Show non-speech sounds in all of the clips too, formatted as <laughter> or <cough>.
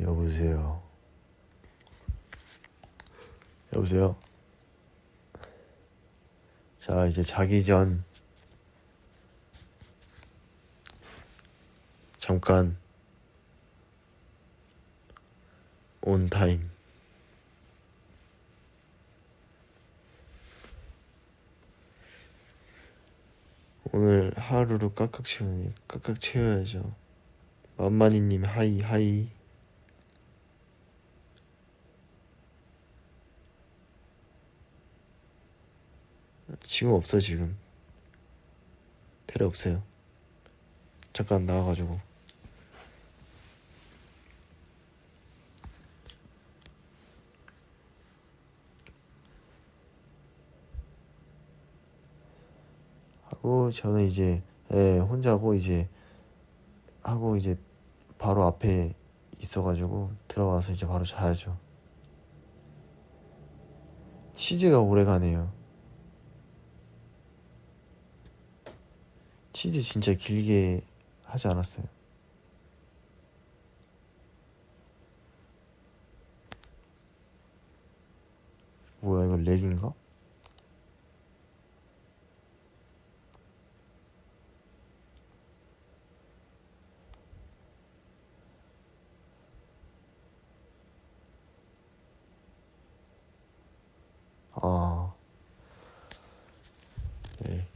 여보세요. 여보세요. 자, 이제 자기 전 잠깐 온 타임. 오늘 하루를 깍깍 채우니 깍깍 채워야죠. 만만이님 하이 하이. 지금 없어 지금. 테레 없어요. 잠깐 나와가지고. 하고 저는 이제 예, 혼자고 이제 하고 이제 바로 앞에 있어가지고 들어가서 이제 바로 자야죠. 치즈가 오래 가네요. 치즈 진짜 길게 하지 않았어요. 뭐야 이거 렉인가? 아, 네.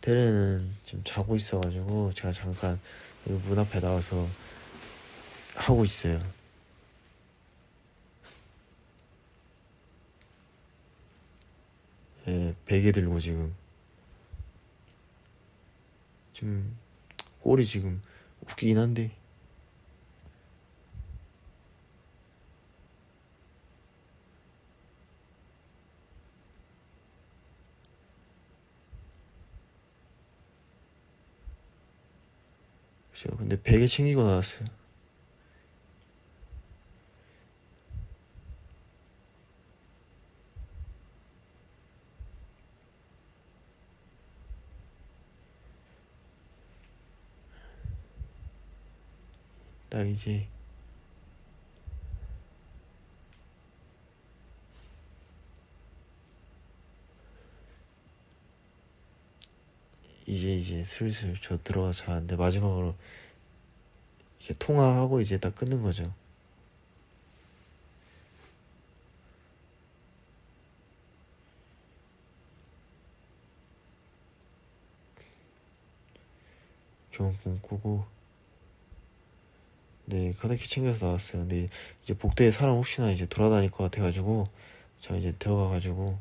테레는 지금 자고 있어가지고 제가 잠깐 문 앞에 나와서 하고 있어요. 예, 베개 들고 지금 지금 꼴이 지금 웃기긴 한데 그죠? 근데 베개 챙기고 나왔어요. 딱 이제 이제 이제 슬슬 저 들어가서 자는데 마지막으로 이렇게 통화하고 이제 딱 끊는 거죠. 좋은 꿈 꾸고 네 커넥키 챙겨서 나왔어요. 근데 이제 복도에 사람 혹시나 이제 돌아다닐 것 같아가지고 저 이제 들어가가지고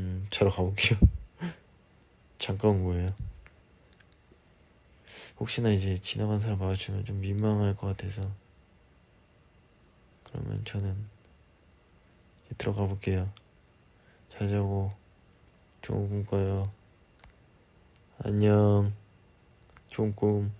음 자러 가볼게요. <laughs> 잠깐 온 거예요. 혹시나 이제 지나간 사람 마주치면 좀 민망할 것 같아서 그러면 저는 들어가 볼게요. 잘 자고 좋은 꿈 꿔요. 안녕. 좋은 꿈.